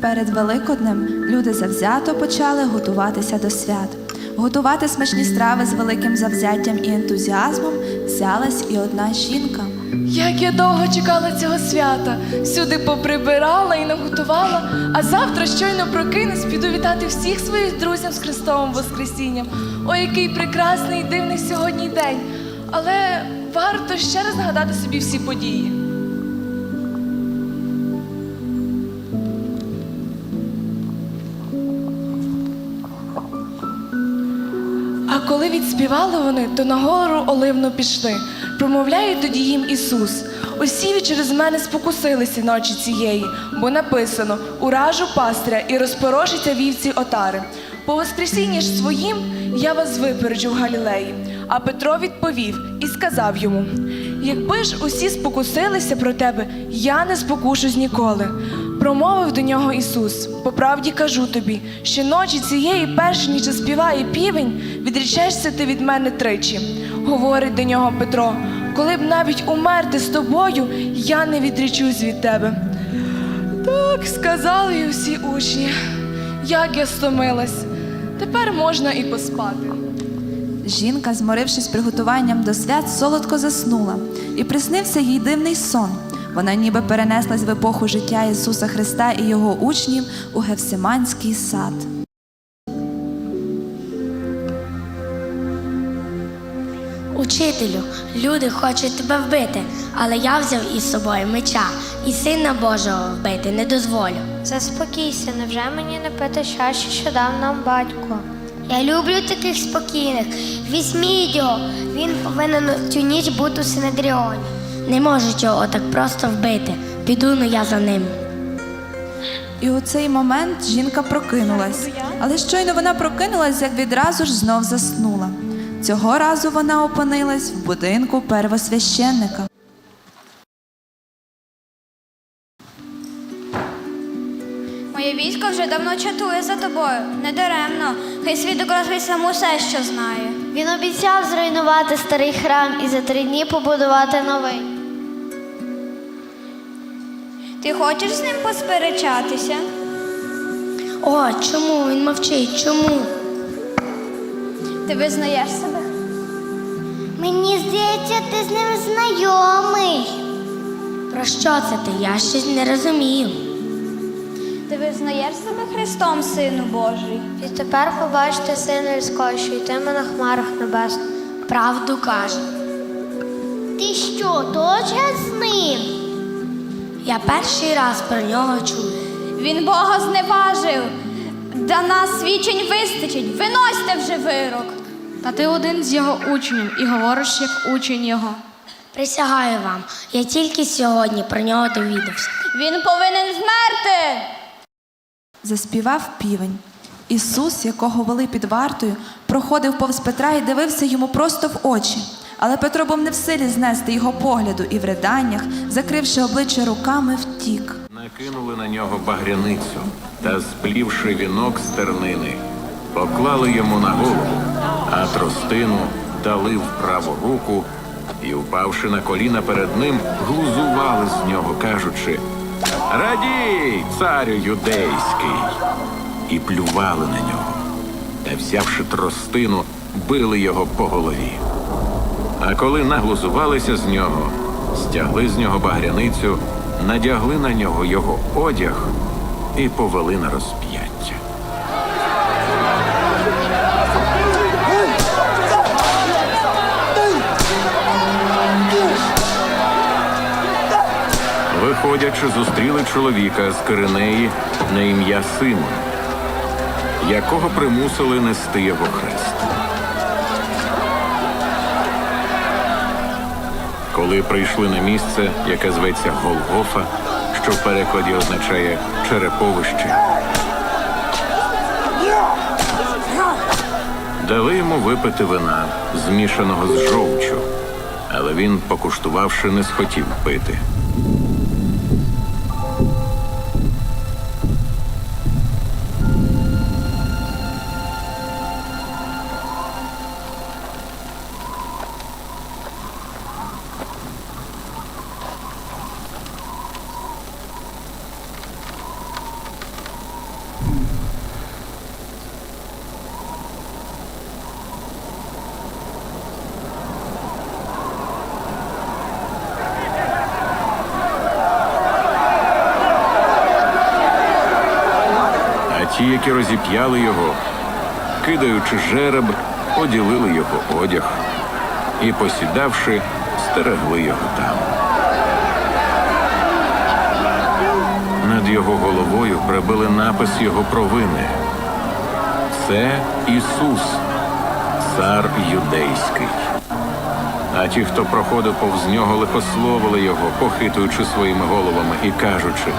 Перед Великоднем люди завзято почали готуватися до свят. Готувати смачні страви з великим завзяттям і ентузіазмом взялась і одна жінка. Як я довго чекала цього свята, всюди поприбирала і наготувала, а завтра щойно прокинусь, піду вітати всіх своїх друзів з Христовим Воскресінням. Ой, який прекрасний і дивний сьогодні день. Але варто ще раз нагадати собі всі події. А коли відспівали вони, то на гору оливну пішли. Промовляє тоді їм Ісус. Усі ви через мене спокусилися ночі цієї, бо написано: уражу пастря і розпорошиться вівці отари. По воскресінні ж своїм я вас випереджу в Галілеї. А Петро відповів і сказав йому: Якби ж усі спокусилися про тебе, я не спокушусь ніколи. Промовив до нього Ісус: По правді кажу тобі, що ночі цієї перш ніж заспіває півень, відрічаєшся ти від мене тричі. Говорить до нього Петро: коли б навіть умерти з тобою, я не відрічусь від тебе. Так сказали й усі учні. Як я стомилась. Тепер можна і поспати. Жінка, зморившись приготуванням до свят, солодко заснула, і приснився їй дивний сон. Вона ніби перенеслась в епоху життя Ісуса Христа і його учнів у Гевсиманський сад. Учителю, люди хочуть тебе вбити, але я взяв із собою меча і сина Божого вбити не дозволю. Заспокійся, невже мені не пити чаші, що дав нам батько? Я люблю таких спокійних. Візьміть його, він повинен цю ніч бути у Синедріоні. Не можуть його так просто вбити. Піду ну я за ним. І у цей момент жінка прокинулась. Але щойно вона прокинулась, як відразу ж знов заснула. Цього разу вона опинилась в будинку первосвященника. Моє військо вже давно чатує за тобою. Недаремно. Хай свідок розповість сам усе, що знає. Він обіцяв зруйнувати старий храм і за три дні побудувати новий. Ти хочеш з ним посперечатися? О, чому він мовчить? Чому? Ти визнаєш себе? Мені здається, ти з ним знайомий. Про що це ти? Я щось не розумію. Ти визнаєш себе Христом, Сину Божий? І тепер побачите сина людського, що йтиме на хмарах небесних. Правду каже. Ти що, точно з ним? Я перший раз про нього чую. Він Бога зневажив. Для нас свідчень вистачить. Виносьте вже вирок. Та ти один з його учнів і говориш як учень його. Присягаю вам, я тільки сьогодні про нього довідався. Він повинен вмерти. Заспівав півень. Ісус, якого вели під вартою, проходив повз Петра і дивився йому просто в очі. Але Петро був не в силі знести його погляду і в риданнях, закривши обличчя руками, втік. Накинули на нього багряницю та, сплівши вінок з тернини, поклали йому на голову, а тростину дали в праву руку і, впавши на коліна перед ним, глузували з нього, кажучи: Радій, царю юдейський! І плювали на нього, та, взявши тростину, били його по голові. А коли наглузувалися з нього, стягли з нього багряницю, надягли на нього його одяг і повели на розп'яття. Виходячи, зустріли чоловіка з Киринеї на ім'я Симон, якого примусили нести його хрест. Коли прийшли на місце, яке зветься Голгофа, що в перекладі означає череповище, дали йому випити вина, змішаного з жовчу, але він, покуштувавши, не схотів пити. Які розіп'яли його, кидаючи жереб, поділили його одяг і, посідавши, стерегли його там. Над його головою прибили напис його провини. Це Ісус, цар юдейський. А ті, хто проходив повз нього, лихословили його, похитуючи своїми головами і кажучи: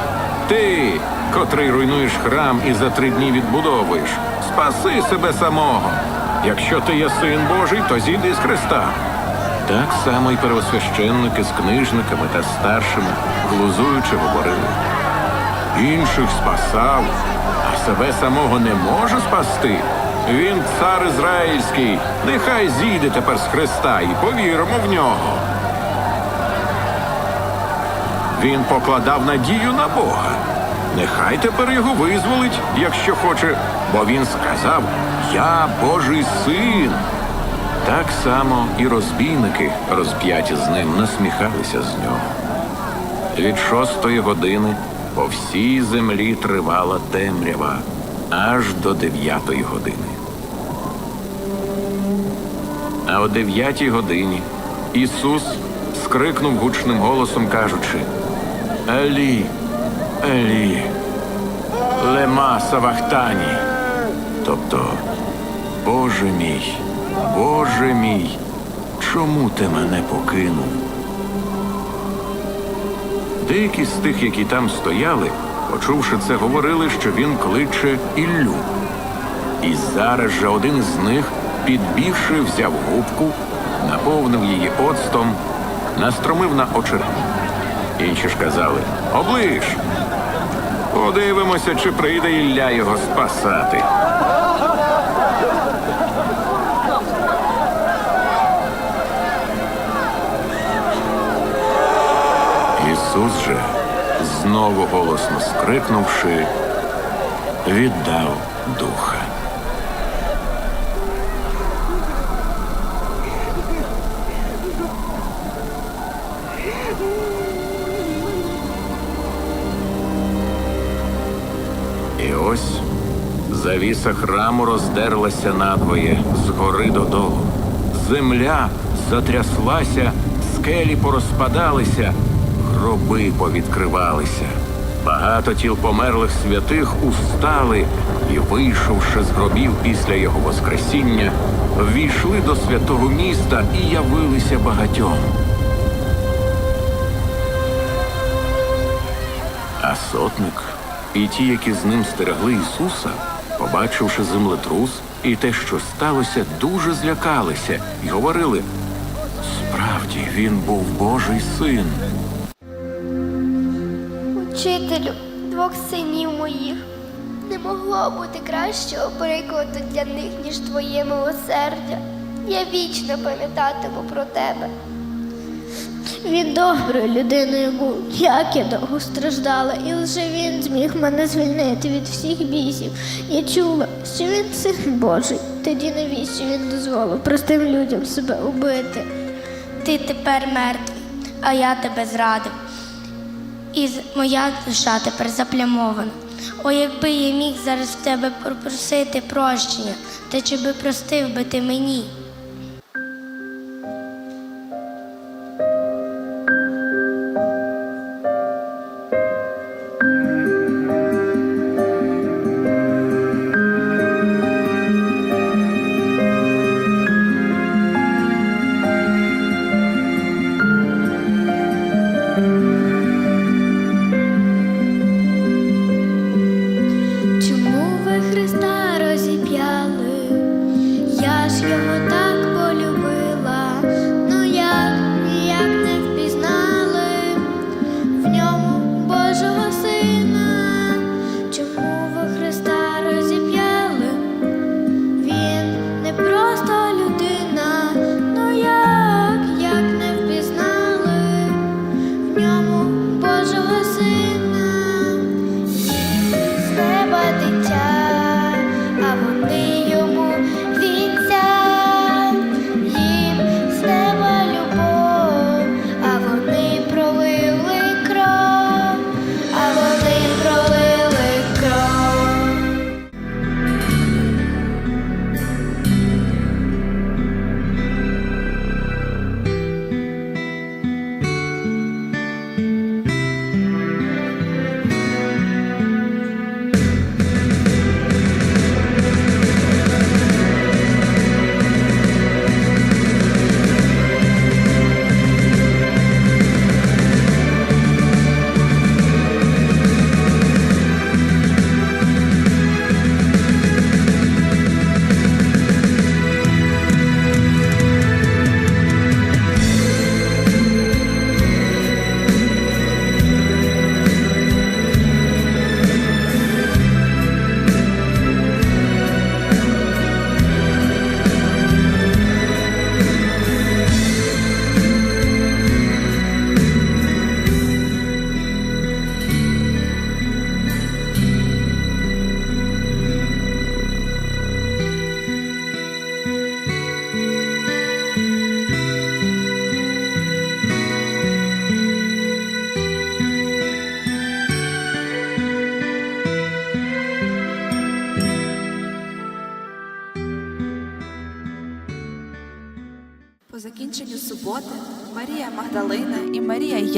Ти, котрий руйнуєш храм і за три дні відбудовуєш, спаси себе самого. Якщо ти є син Божий, то зійди з Христа. Так само й первосвященники з книжниками та старшими, глузуючи, говорили. Інших спасав, а себе самого не може спасти. Він цар ізраїльський. Нехай зійде тепер з Христа і повіримо в нього. Він покладав надію на Бога. Нехай тепер його визволить, якщо хоче, бо він сказав: Я Божий син. Так само і розбійники, розп'яті з ним, насміхалися з нього. Від шостої години по всій землі тривала темрява аж до дев'ятої години. А о дев'ятій годині Ісус скрикнув гучним голосом, кажучи: Елі, Елі, лема савахтані. Тобто, Боже мій, Боже мій, чому ти мене покинув? Деякі з тих, які там стояли, почувши це, говорили, що він кличе Іллю. І зараз же один із них, підбігши, взяв губку, наповнив її оцтом, настромив на очерет. Інші ж казали Оближ. Подивимося, чи прийде Ілля його спасати. Ісус же, знову голосно скрикнувши, віддав духа. Ось завіса храму роздерлася надвоє згори додолу. Земля затряслася, скелі порозпадалися, гроби повідкривалися. Багато тіл померлих святих устали і, вийшовши з гробів після його воскресіння, ввійшли до святого міста і явилися багатьом. А сотник і ті, які з ним стерегли Ісуса, побачивши землетрус і те, що сталося, дуже злякалися і говорили: справді він був Божий син. Учителю двох синів моїх. Не могло бути кращого прикладу для них, ніж твоє милосердя. Я вічно пам'ятатиму про тебе. Він доброю людиною був, як я довго страждала, і лише він зміг мене звільнити від всіх бісів. Я чула, що він син Божий. Тоді навіщо він дозволив простим людям себе убити? Ти тепер мертвий, а я тебе зрадив. І моя душа тепер заплямована. О, якби я міг зараз в тебе попросити прощення, та чи би простив би ти мені? see what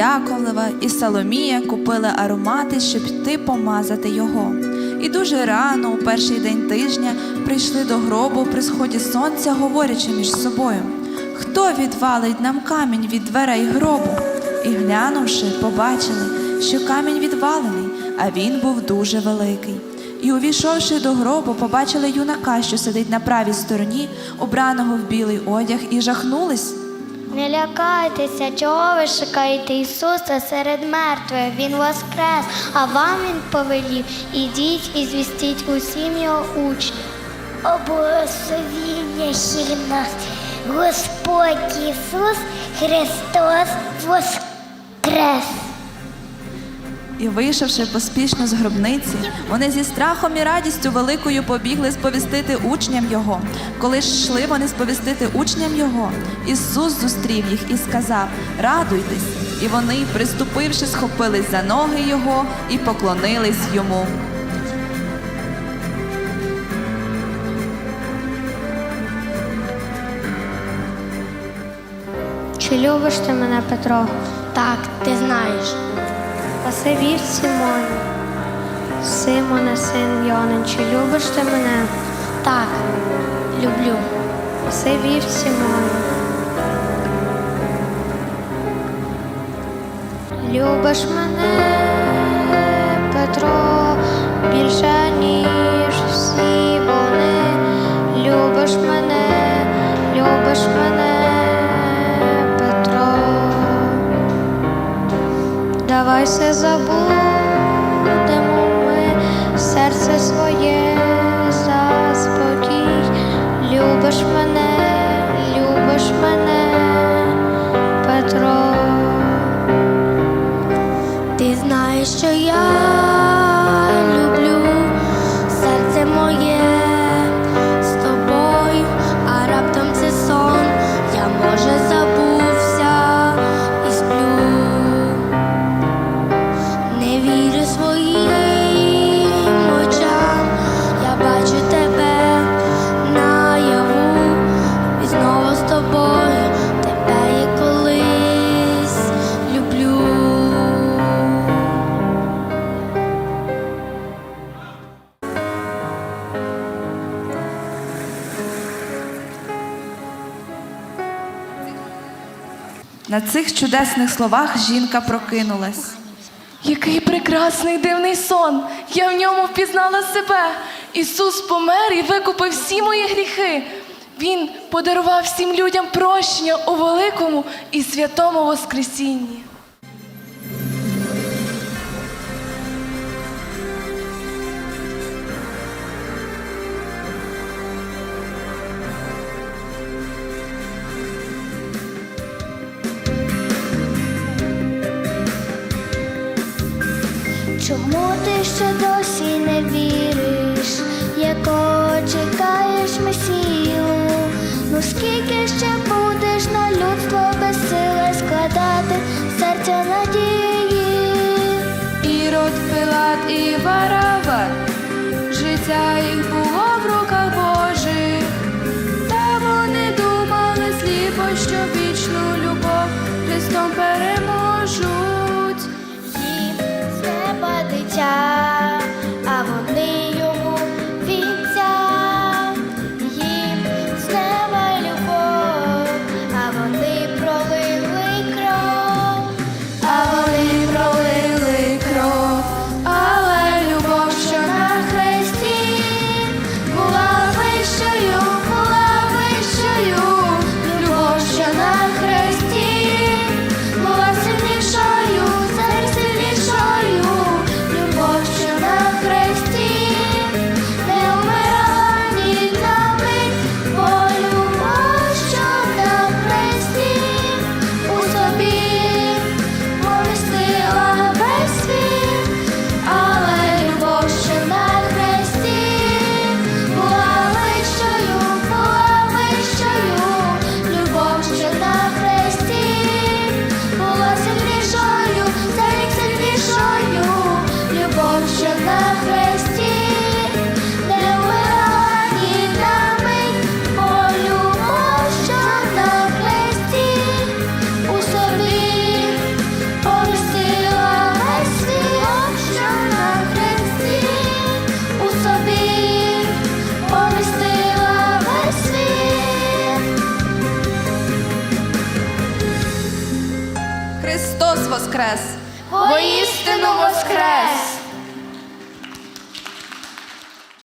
Яковлева і Соломія купили аромати, щоб йти помазати його. І дуже рано, у перший день тижня, прийшли до гробу при сході сонця, говорячи між собою: Хто відвалить нам камінь від дверей гробу? І глянувши, побачили, що камінь відвалений, а він був дуже великий. І, увійшовши до гробу, побачили юнака, що сидить на правій стороні, убраного в білий одяг, і жахнулись. Не лякайтеся, чого ви шукаєте Ісуса серед мертвих? Він воскрес, а вам Він повелів. Ідіть і звістіть усім його учням. О благословіння хірна, Господь Ісус Христос воскрес. І, вийшовши поспішно з гробниці, вони зі страхом і радістю великою побігли сповістити учням його. Коли ж йшли вони сповістити учням його, Ісус зустрів їх і сказав: Радуйтесь! І вони, приступивши, схопились за ноги його і поклонились йому. Чи любиш ти мене, Петро? Так, ти знаєш. Спаси Симон. Симоне, син Йонин, чи любиш ти мене? Так, люблю. Спаси Симон. Любиш мене, Петро, більше, ніж всі Давай все забудемо ми, серце своє заспокій. Любиш мене, любиш мене, Петро. На цих чудесних словах жінка прокинулась. Який прекрасний дивний сон! Я в ньому впізнала себе. Ісус помер і викупив всі мої гріхи. Він подарував всім людям прощення у великому і святому Воскресінні. Чому ти ще досі не віриш, якого чекаєш месію? Ну скільки ще будеш на людство безсиле складати серця надії? Ірод, Пилат і Варава, життя їх воскрес! Воістину воскрес!